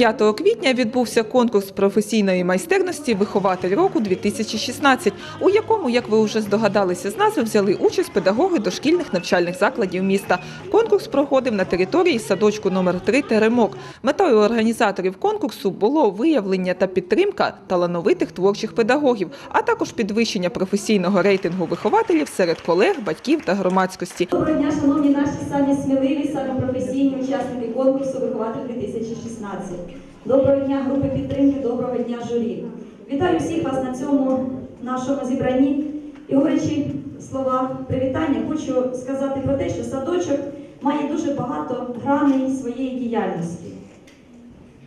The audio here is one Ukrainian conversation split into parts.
5 квітня відбувся конкурс професійної майстерності Вихователь року 2016, у якому, як ви вже здогадалися з назви, взяли участь педагоги дошкільних навчальних закладів міста. Конкурс проходив на території садочку номер 3 Теремок. Метою організаторів конкурсу було виявлення та підтримка талановитих творчих педагогів, а також підвищення професійного рейтингу вихователів серед колег, батьків та громадськості. Доброго дня, шановні наші самі сміливі, самі професійні учасники конкурсу Вихователь 2016. Доброго дня, групи підтримки, доброго дня, журі. Вітаю всіх вас на цьому нашому зібранні. І говорячи слова привітання, хочу сказати про те, що садочок має дуже багато граней своєї діяльності.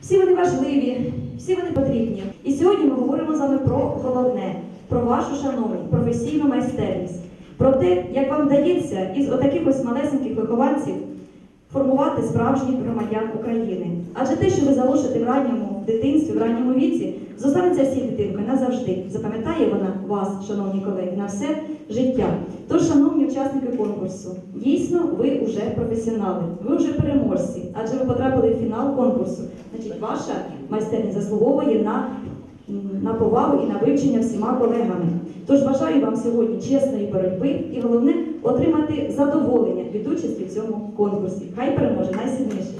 Всі вони важливі, всі вони потрібні. І сьогодні ми говоримо з вами про головне, про вашу шановні професійну майстерність, про те, як вам вдається із отаких ось малесеньких вихованців формувати справжніх громадян України. Адже те, що ви залишите в ранньому дитинстві, в ранньому віці, зостанеться всій дитинкою назавжди. Запам'ятає вона вас, шановні колеги, на все життя. Тож, шановні учасники конкурсу, дійсно ви вже професіонали, ви вже переможці, адже ви потрапили в фінал конкурсу. Значить, ваша майстерність заслуговує на, на повагу і на вивчення всіма колегами. Тож бажаю вам сьогодні чесної боротьби і головне отримати задоволення від участі в цьому конкурсі. Хай переможе найсильніший.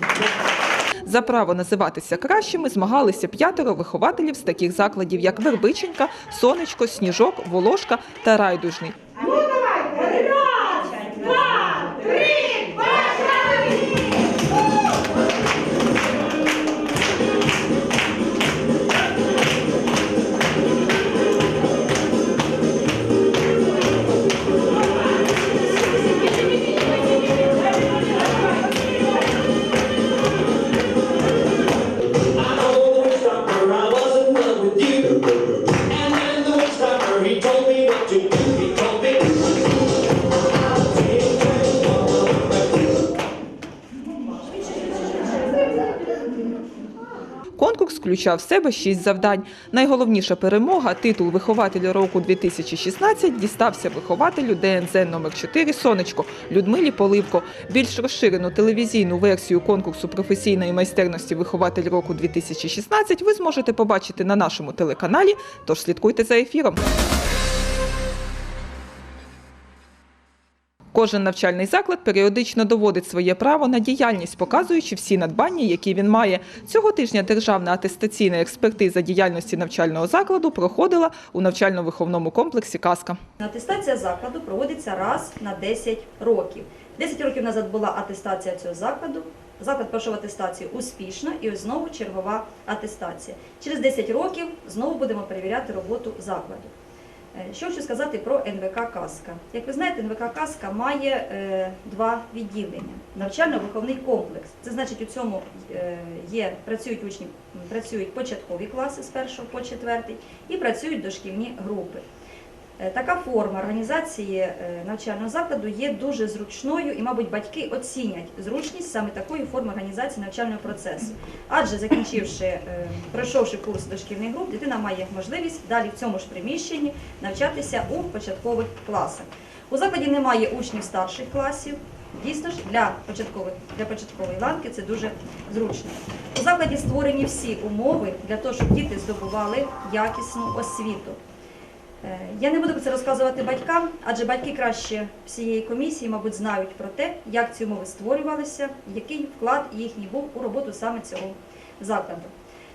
За право називатися кращими змагалися п'ятеро вихователів з таких закладів, як Вербиченька, Сонечко, Сніжок, Волошка та Райдужний. Конкурс включав в себе шість завдань. Найголовніша перемога, титул вихователя року 2016, дістався вихователю ДНЗ номер 4 Сонечко Людмилі Поливко. Більш розширену телевізійну версію конкурсу професійної майстерності Вихователь року 2016 ви зможете побачити на нашому телеканалі. Тож слідкуйте за ефіром. Кожен навчальний заклад періодично доводить своє право на діяльність, показуючи всі надбання, які він має. Цього тижня державна атестаційна експертиза діяльності навчального закладу проходила у навчально-виховному комплексі Казка. Атестація закладу проводиться раз на 10 років. 10 років назад була атестація цього закладу. Заклад пройшов атестацію успішно і ось знову чергова атестація. Через 10 років знову будемо перевіряти роботу закладу. Е, Що хочу сказати про НВК Казка. Як ви знаєте, НВК Казка має е, два відділення: навчально-виховний комплекс. Це значить, у цьому е, є працюють учні, працюють початкові класи з 1 по 4 і працюють дошкільні групи. Е, Така форма організації е, навчального закладу є дуже зручною, і, мабуть, батьки оцінять зручність саме такої форми організації навчального процесу. Адже закінчивши, е, пройшовши курс дошкільних груп, дитина має можливість далі в цьому ж приміщенні навчатися у початкових класах. У закладі немає учнів старших класів. Дійсно ж, для початкових для початкової ланки це дуже зручно. У закладі створені всі умови для того, щоб діти здобували якісну освіту. Е, Я не буду про це розказувати батькам, адже батьки краще всієї комісії, мабуть, знають про те, як ці умови створювалися, який вклад їхній був у роботу саме цього закладу.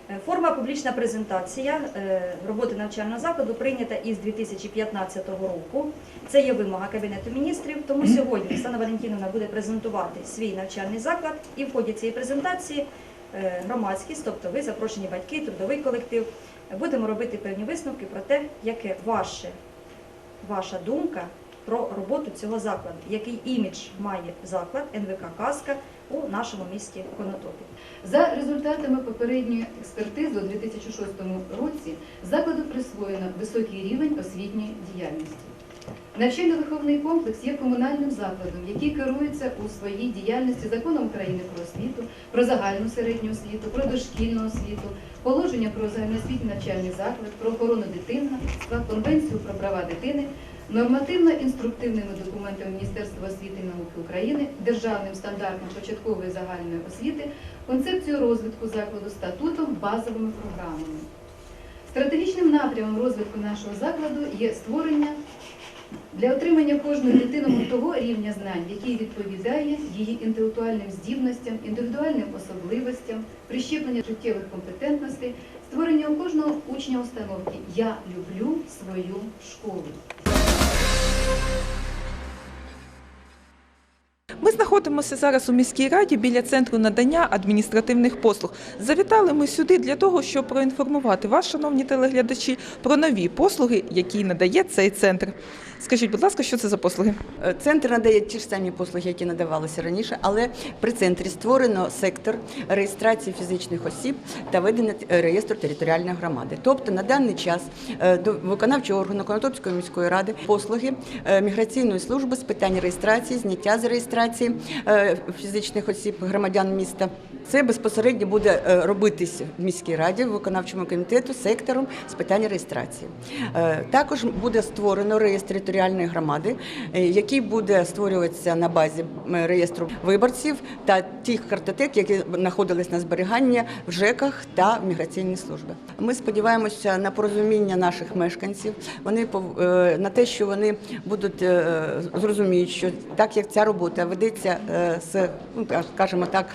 Е, Форма публічна презентація е, роботи навчального закладу прийнята із 2015 року. Це є вимога Кабінету міністрів. Тому сьогодні Оксана Валентіновна буде презентувати свій навчальний заклад, і в ході цієї презентації громадськість, тобто ви запрошені батьки, трудовий колектив, будемо робити певні висновки про те, яке ваше, ваша думка про роботу цього закладу, який імідж має заклад НВК Казка у нашому місті Конотопі. За результатами попередньої експертизи у 2006 році закладу присвоєно високий рівень освітньої діяльності. Навчально-виховний комплекс є комунальним закладом, який керується у своїй діяльності законом України про освіту, про загальну середню освіту, про дошкільну освіту, положення про загальноосвітній навчальний заклад, про охорону дитинства, конвенцію про права дитини, нормативно-інструктивними документами Міністерства освіти і науки України, державним стандартом початкової загальної освіти, концепцією розвитку закладу, статутом, базовими програмами. Стратегічним напрямом розвитку нашого закладу є створення для отримання кожної дитини того рівня знань, який відповідає її інтелектуальним здібностям, індивідуальним особливостям, прищеплення життєвих компетентностей, створення у кожного учня установки Я люблю свою школу. Ми знаходимося зараз у міській раді біля центру надання адміністративних послуг. Завітали ми сюди для того, щоб проінформувати вас, шановні телеглядачі, про нові послуги, які надає цей центр. Скажіть, будь ласка, що це за послуги? Е, Центр надає ті ж самі послуги, які надавалися раніше, але при центрі створено сектор реєстрації фізичних осіб та ведення е, реєстру територіальної громади. Тобто на даний час е, до виконавчого органу Конотопської міської ради послуги міграційної служби з питань реєстрації, зняття з реєстрації фізичних осіб громадян міста. Це безпосередньо буде е, робитись в міській раді, в виконавчому комітету, сектором з питань реєстрації. Е, Також буде створено реєстр територіальної громади, е, який буде створюватися на базі реєстру виборців та тих картотек, які знаходились на зберігання в ЖЕКах та в міграційній службі. Ми сподіваємося на порозуміння наших мешканців. Вони на те, що вони будуть зрозуміють, що так як ця робота ведеться з ну скажімо так,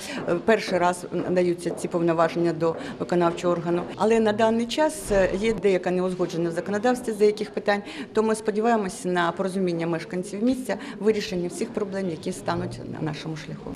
перший раз надаються ці повноваження до виконавчого органу. Але на даний час е, є деяка неузгоджена в законодавстві за яких питань. То ми сподіваємося на порозуміння мешканців місця, вирішення всіх проблем, які стануть на нашому шляху.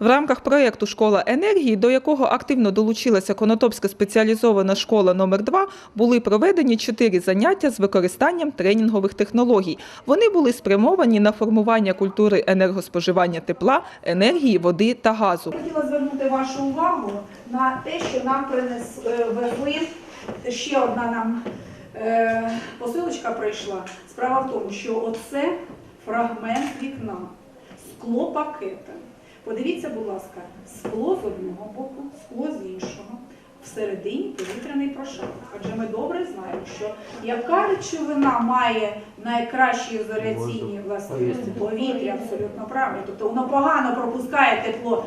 В рамках проєкту Школа енергії, до якого активно долучилася Конотопська спеціалізована школа номер 2 були проведені чотири заняття з використанням тренінгових технологій. Вони були спрямовані на формування культури енергоспоживання тепла, енергії, води та газу. Хотіла звернути вашу увагу на те, що нам принесли ще одна нам е, посилочка прийшла. Справа в тому, що оце фрагмент вікна, скло пакета. Подивіться, будь ласка, скло з одного боку, скло з іншого. Всередині повітряний прошарок. Адже ми добре знаємо, що яка речовина має найкращі ізоляційні властивості? Повітря абсолютно правильно. Тобто воно погано пропускає тепло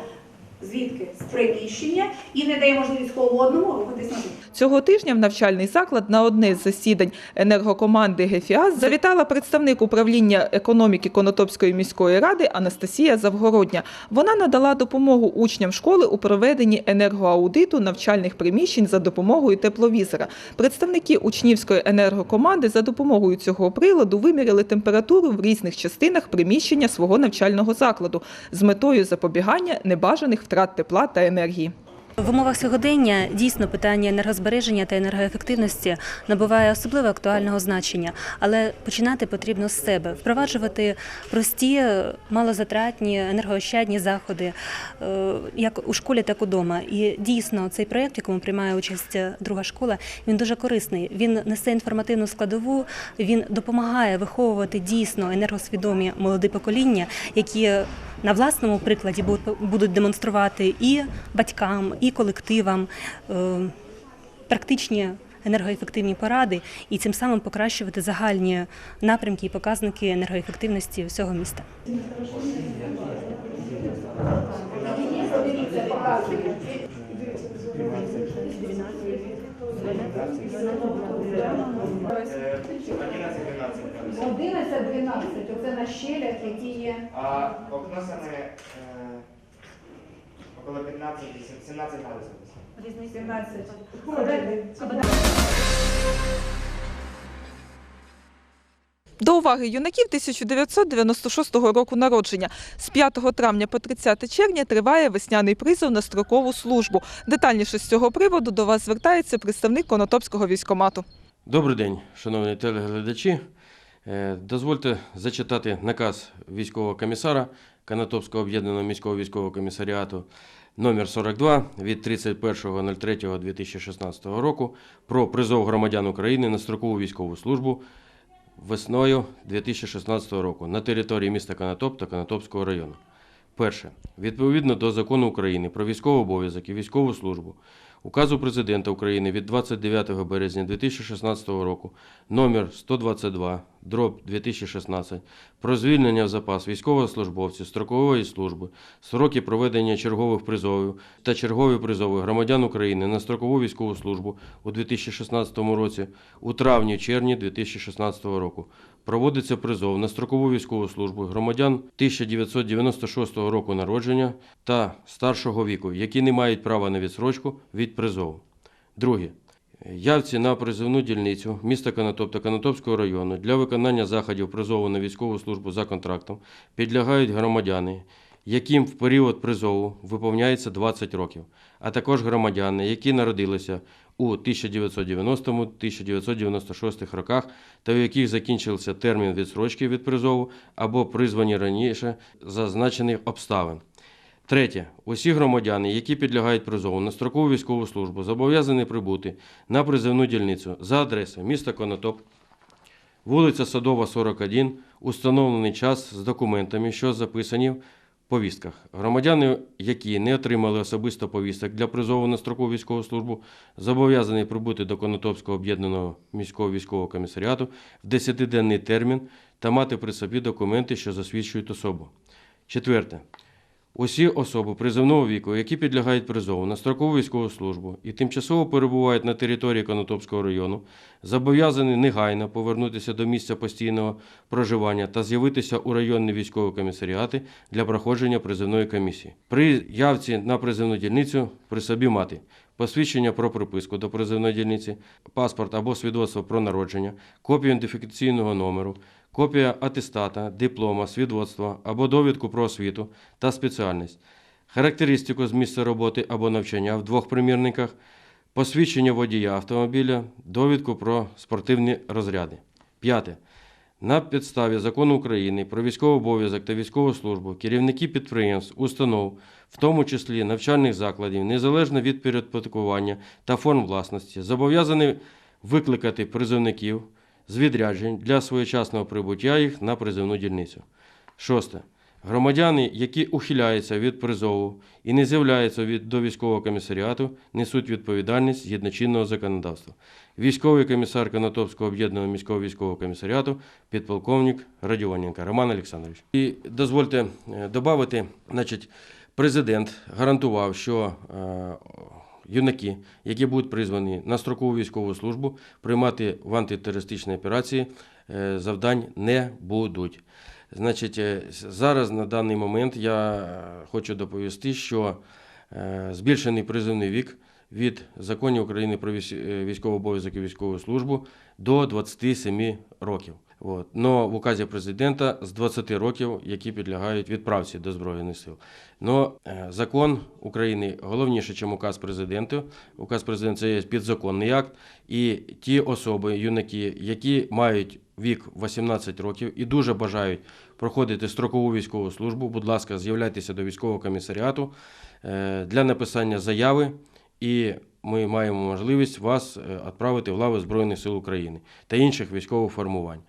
звідки? З приміщення і не дає можливість холодному рухатись на Цього тижня в навчальний заклад на одне з засідань енергокоманди ГЕФІАС завітала представник управління економіки Конотопської міської ради Анастасія Завгородня. Вона надала допомогу учням школи у проведенні енергоаудиту навчальних приміщень за допомогою тепловізора. Представники учнівської енергокоманди за допомогою цього приладу виміряли температуру в різних частинах приміщення свого навчального закладу з метою запобігання небажаних втрат тепла та енергії. В умовах сьогодення дійсно питання енергозбереження та енергоефективності набуває особливо актуального значення, але починати потрібно з себе, впроваджувати прості, малозатратні, енергоощадні заходи, е, як у школі, так і удома. І дійсно цей проєкт, в якому приймає участь друга школа, він дуже корисний. Він несе інформативну складову, він допомагає виховувати дійсно енергосвідомі молоді покоління, які на власному прикладі будуть- демонструвати і батькам, і колективам е, практичні енергоефективні поради і цим самим покращувати загальні напрямки і показники енергоефективності всього міста. Е, 11-12, оце на щелях, які є. А окно саме е, около 15, 17 градусів. десь. 17. До уваги юнаків 1996 року народження. З 5 травня по 30 червня триває весняний призов на строкову службу. Детальніше з цього приводу до вас звертається представник Конотопського військомату. Добрий день, шановні телеглядачі. Е, Дозвольте зачитати наказ військового комісара Канатопського об'єднаного міського військового комісаріату номер 42 від 31.03.2016 року про призов громадян України на строкову військову службу весною 2016 року на території міста Канатоп та Канатопського району. Перше. Відповідно до закону України про військовий обов'язок і військову службу, Указу Президента України від 29 березня 2016 року номер 122 дроб 2016 про звільнення в запас військовослужбовців строкової служби, сроки проведення чергових призовів та чергові призови громадян України на строкову військову службу у 2016 році у травні-червні 2016 року. Проводиться призов на строкову військову службу громадян 1996 року народження та старшого віку, які не мають права на відсрочку від призову. Друге. Явці на призовну дільницю міста Конотоп та Конотопського району для виконання заходів призову на військову службу за контрактом підлягають громадяни, яким в період призову виповняється 20 років, а також громадяни, які народилися у 1990-1996 роках та у яких закінчився термін відсрочки від призову або призвані раніше зазначених обставин. Третє. Усі громадяни, які підлягають призову на строкову військову службу, зобов'язані прибути на призовну дільницю за адресою міста Конотоп, вулиця Садова, 41, установлений час з документами, що записані в повістках. Громадяни, які не отримали особисто повісток для призову на строкову військову службу, зобов'язані прибути до Конотопського об'єднаного міського військового комісаріату в 10-денний термін та мати при собі документи, що засвідчують особу. Четверте. Усі особи призовного віку, які підлягають призову на строкову військову службу і тимчасово перебувають на території Конотопського району, зобов'язані негайно повернутися до місця постійного проживання та з'явитися у районні військові комісаріати для проходження призовної комісії. При явці на призовну дільницю при собі мати посвідчення про приписку до призовної дільниці, паспорт або свідоцтво про народження, копію ідентифікаційного номеру, копія атестата, диплома, свідоцтва або довідку про освіту та спеціальність, характеристику з місця роботи або навчання в двох примірниках, посвідчення водія автомобіля, довідку про спортивні розряди. П'яте. На підставі закону України про військовий обов'язок та військову службу керівники підприємств, установ, в тому числі навчальних закладів, незалежно від підпорядкування та форм власності, зобов'язані викликати призовників з відряджень для своєчасного прибуття їх на призовну дільницю. Шосте. Громадяни, які ухиляються від призову і не з'являються від, до військового комісаріату, несуть відповідальність згідно чинного законодавства. Військовий комісар Конотопського об'єднаного міського військового комісаріату, підполковник Радіоненко Роман Олександрович. І дозвольте е, додати, значить, президент гарантував, що е, юнаки, які будуть призвані на строкову військову службу, приймати в антитерористичній операції е, завдань не будуть. Значить, е, зараз на даний момент я е, хочу доповісти, що збільшений призовний вік від законів України про військовий обов'язок і військову службу до 27 років. От. Но в указі президента з 20 років, які підлягають відправці до Збройних сил. Но е, закон України головніше, ніж указ президента. Указ президента це є підзаконний акт. І ті особи, юнаки, які мають вік 18 років і дуже бажають проходити строкову військову службу, будь ласка, з'являйтеся до військового комісаріату е, для написання заяви, і ми маємо можливість вас е, відправити в лави Збройних сил України та інших військових формувань.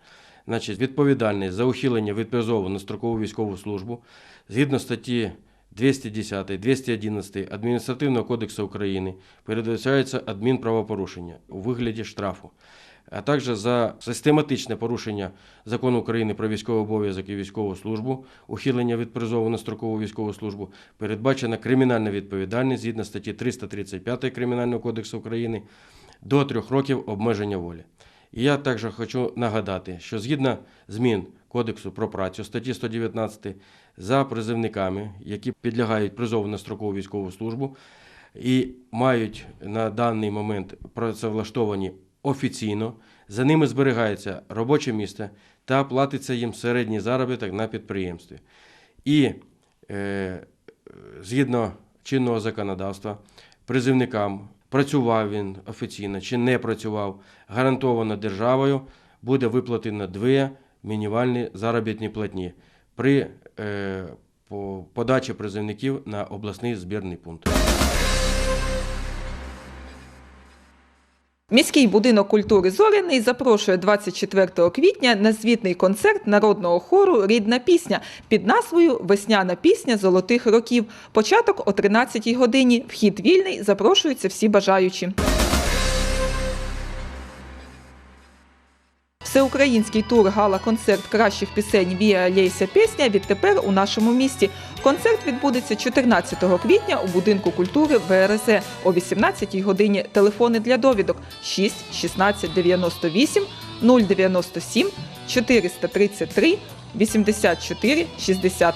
Значить, відповідальність за ухилення від призову на строкову військову службу згідно статті 210, 211 Адміністративного кодексу України передбачається адмінправопорушення у вигляді штрафу, а також за систематичне порушення закону України про військовий обов'язок і військову службу, ухилення від призову на строкову військову службу, передбачена кримінальна відповідальність згідно статті 335 Кримінального кодексу України до трьох років обмеження волі. І я також хочу нагадати, що згідно змін Кодексу про працю статті 119 за призивниками, які підлягають призову на строкову військову службу і мають на даний момент працевлаштовані офіційно, за ними зберігається робоче місце та платиться їм середній заробіток на підприємстві. І е, згідно чинного законодавства, призивникам працював він офіційно чи не працював, гарантовано державою буде виплатено дві мінімальні заробітні платні при е, по- подачі призивників на обласний збірний пункт. Міський будинок культури Зоряний запрошує 24 квітня на звітний концерт народного хору Рідна пісня під назвою Весняна пісня золотих років. Початок о 13 годині. Вхід вільний. Запрошуються всі бажаючі. Всеукраїнський тур гала-концерт кращих пісень Вія Лєйся пісня відтепер у нашому місті. Концерт відбудеться 14 квітня у будинку культури ВРЗ о 18 годині. Телефони для довідок 6 16 98 097 433 84 60.